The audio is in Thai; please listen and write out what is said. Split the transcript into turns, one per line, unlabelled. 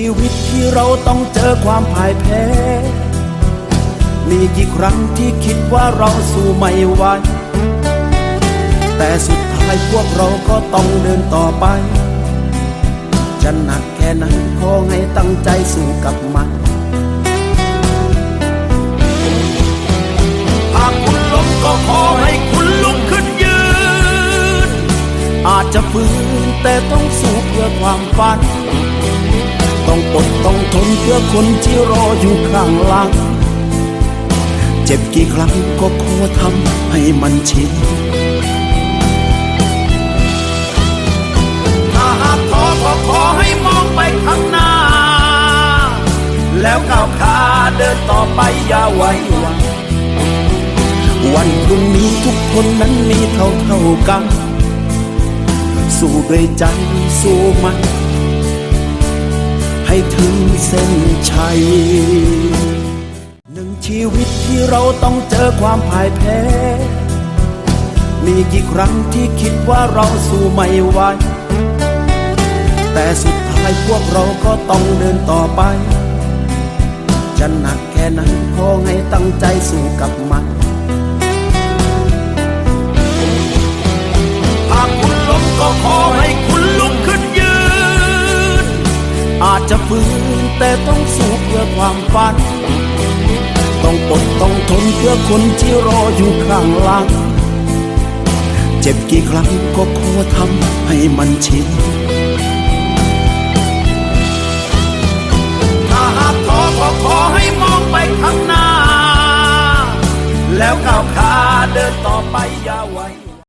ชีวิตที่เราต้องเจอความพ่ายแพ้ มีกี่ครั้งที่คิดว่าเราสู้ไม่ไหว แต่สุดท้ายพวกเราก็ต้องเดินต่อไป จะหนักแค่ไหนขอให้ตั้งใจสู้กับมันหากคุณล้มก็ขอให้คุณลุกขึ้นยืน อาจจะฝืนแต่ต้องสู้เพื่อความฝัน ต้องอดต้องทนเพื่อคนที่รออยู่ข้างหลัง เจ็บกี่ครั้งก็ขอทำให้มันชินถ้าหากท้อก็ขอให้มองไปข้างหน้า แล้วก้าวขาเดินต่อไปอย่าไว้วันวันพรุ่งนี้ทุกคนนั้นมีเท่าเท่ากัน สู้ด้วยใจสู้มัน ถึงเส้นชัยหนึ่งชีวิตที่เราต้องเจอความพ่ายแพ้ มีกี่ครั้งที่คิดว่าเราสู้ไม่ไหวแต่สุดท้ายพวกเราก็ต้องเดินต่อไป จะหนักแค่ไหนขอให้ตั้งใจสู้กับมัน จะฝืนแต่ต้องสู้เพื่อความฝัน ต้องอดต้องทนเพื่อคนที่รออยู่ข้างหลัง เจ็บกี่ครั้งก็ขอทำให้มันชินถ้าหากท้อก็ขอให้มองไปข้างหน้า แล้วก้าวขาเดินต่อไปอย่าไว้